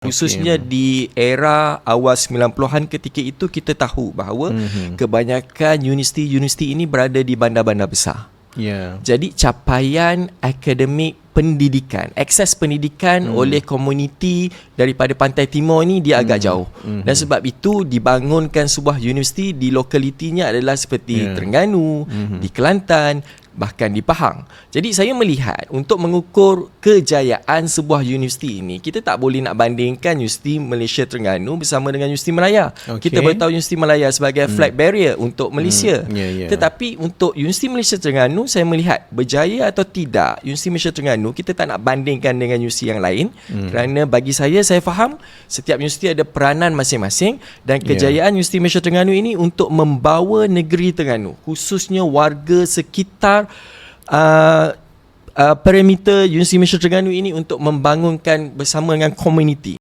Khususnya di era awal 90-an ketika itu kita tahu bahawa mm-hmm. kebanyakan universiti-universiti ini berada di bandar-bandar besar. Ya. Jadi capaian akademik pendidikan, akses pendidikan hmm. oleh komuniti daripada pantai timur ni dia agak hmm. jauh. Hmm. Dan sebab itu dibangunkan sebuah universiti di lokalitinya adalah seperti yeah. Terengganu, hmm. di Kelantan, bahkan di Pahang. Jadi saya melihat untuk mengukur kejayaan sebuah universiti ini, kita tak boleh nak bandingkan Universiti Malaysia Terengganu bersama dengan Universiti Melaya. Okay. Kita boleh tahu Universiti Melaya sebagai hmm. flag barrier untuk Malaysia. Hmm. Yeah, yeah. Tetapi untuk Universiti Malaysia Terengganu, saya melihat berjaya atau tidak Universiti Malaysia Terengganu, kita tak nak bandingkan dengan universiti yang lain. Hmm. Kerana bagi saya, saya faham setiap universiti ada peranan masing-masing dan ya. kejayaan yeah. Universiti Malaysia Terengganu ini untuk membawa negeri Terengganu, khususnya warga sekitar uh, uh, perimeter Universiti Malaysia Terengganu ini untuk membangunkan bersama dengan komuniti